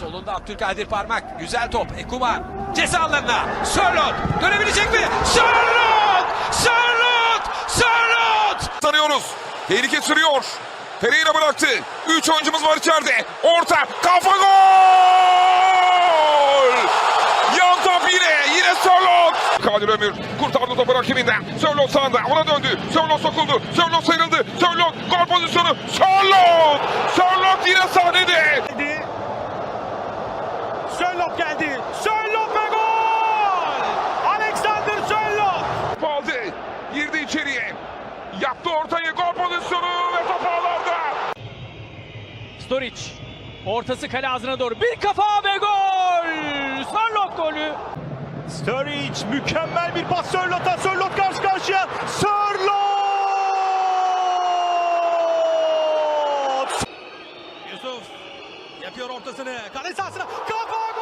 Solunda Abdülkadir Parmak. Güzel top. Ekuban. Ceza alanına. Sörlot. Dönebilecek mi? Sörlot! Sörlot! Sörlot! Tanıyoruz. Tehlike sürüyor. Pereira bıraktı. Üç oyuncumuz var içeride. Orta. Kafa gol! Yan top yine. Yine Sörlot. Kadir Ömür kurtardı topu rakibinden. Sörlot sağında. Ona döndü. Sörlot sokuldu. Sörlot sıyrıldı. Sörlot gol pozisyonu. Sörlot yine sahnede. geldi. Sörloth geldi. Sörloth ve gol! Alexander Sörloth! aldı. Girdi içeriye. Yaptı ortayı. Gol pozisyonu ve top ağlarda. Storic. Ortası kale ağzına doğru. Bir kafa ve gol! Sörloth golü. Sturridge mükemmel bir pas Sörloth'a. Sörloth karşı karşıya. Sörloth! Yusuf yapıyor ortasını. Kale sahasına. Kafa gol!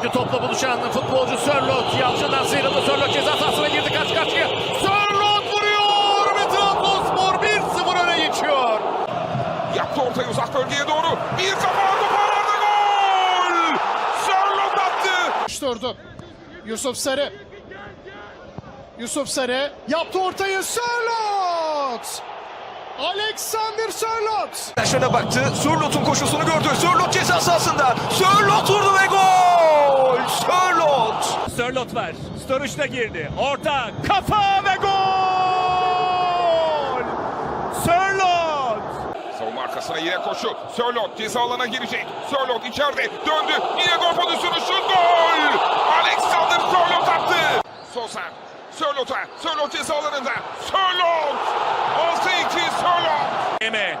Topla buluşan futbolcu Sörlot. Yalçın'dan sıyrıldı. Sörlot ceza sahasına girdi karşı karşıya. Sörlot vuruyor ve Trabzonspor 1-0 öne geçiyor. Yaptı ortayı uzak bölgeye doğru. Bir kafa top ağlarda gol! Sörlot attı. Durdu. Yusuf Sarı. Yusuf Sarı yaptı ortayı Sörlot. Alexander Sörlot. Şöyle baktı. Sörlot'un koşusunu gördü. Sörlot ceza sahasında. Sörlot vurdu ve gol! Sörlot! Sörloth var. Sturridge de girdi. Orta, kafa ve gol! Sörloth! Savunma arkasına yine koşu. Sörlot ceza alana girecek. Sörlot içeride döndü. Yine gol pozisyonu şut gol! Alexander Sörlot attı. Sosa. Sörlot'a. Sörlot ceza alanında. Sörlot! 6-2 Sörlot! Eme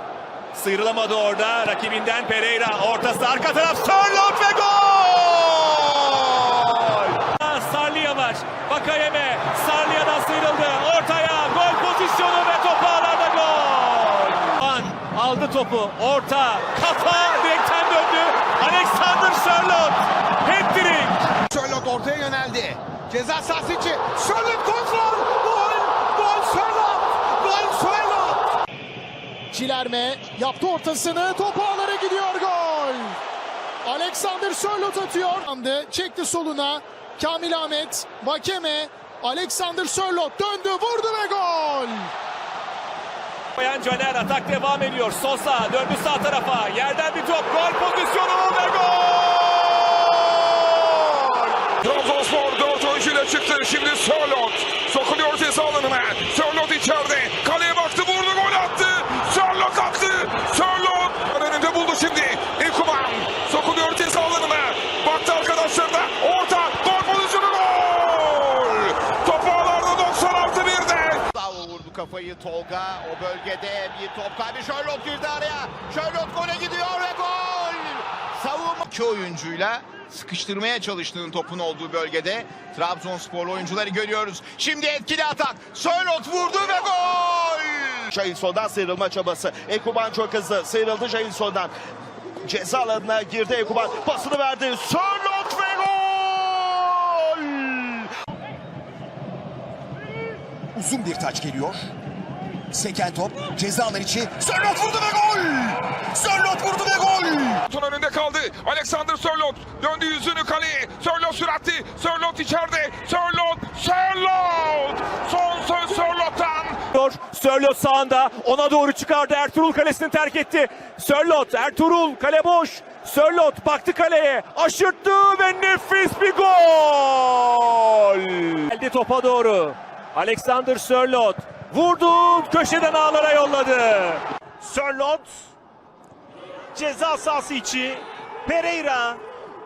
sıyrılamadı orada. Rakibinden Pereira. Ortası arka taraf. Sörloth ve gol! Sarlia var. Bakayeme. Sarlia'dan sıyrıldı. Ortaya. Gol pozisyonu ve topu ağlarda gol. An aldı topu. Orta. Kafa direkten döndü. Alexander Sörloth. Hat-trick. Sörlot ortaya yöneldi. Ceza sahası içi. Sörlot kontrol. Gol. Gol Sörlot. Gol Sörlot. Çilerme yaptı ortasını. Top ağlara gidiyor gol. Alexander Sörlot atıyor. Çekti soluna. Kamil Ahmet. Bakeme. Alexander Sörlot döndü vurdu ve gol. Bayan Caner atak devam ediyor. Sosa döndü sağ tarafa. Yerden bir top. Gol pozisyonu ve gol! Trabzonspor 4 oyuncuyla çıktı. Şimdi Sörlot. Sokuluyor ceza alanına. Sörlot içeride. Kaleye baktı vurdu gol attı. Sörlot attı. Sörlot. Kafayı Tolga. O bölgede bir top kaybı. Sherlock girdi araya. Sherlock gole gidiyor ve gol. Savunma iki oyuncuyla sıkıştırmaya çalıştığın topun olduğu bölgede Trabzonspor oyuncuları görüyoruz. Şimdi etkili atak. Sherlock vurdu ve gol. Şahin soldan sıyrılma çabası. Ekuban çok hızlı sıyrıldı Şahin soldan. Ceza alanına girdi Ekuban. Pasını verdi. Sörlot ve gol! Uzun bir taç geliyor. Seken top ceza alan içi. Sörlot vurdu ve gol! Sörlot vurdu ve gol! Ton önünde kaldı. Alexander Sörlot döndü yüzünü kaleye. Sörlot süratli. Sörlot içeride. Sörlot. Sörlot. Son söz Sörlot'tan. Sörlot sağında ona doğru çıkardı. Ertuğrul kalesini terk etti. Sörlot, Ertuğrul kale boş. Sörlot baktı kaleye. Aşırttı ve nefis bir gol. Geldi topa doğru. Alexander Sörlot vurdu. Köşeden ağlara yolladı. Sörlot ceza sahası içi. Pereira.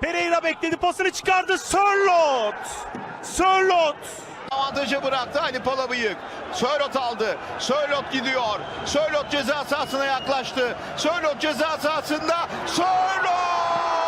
Pereira bekledi pasını çıkardı. Sörlot. Sörlot. Avantajı bıraktı Ali Palabıyık. Sörlot aldı. Sörlot gidiyor. Sörlot ceza sahasına yaklaştı. Sörlot ceza sahasında. Sörlot!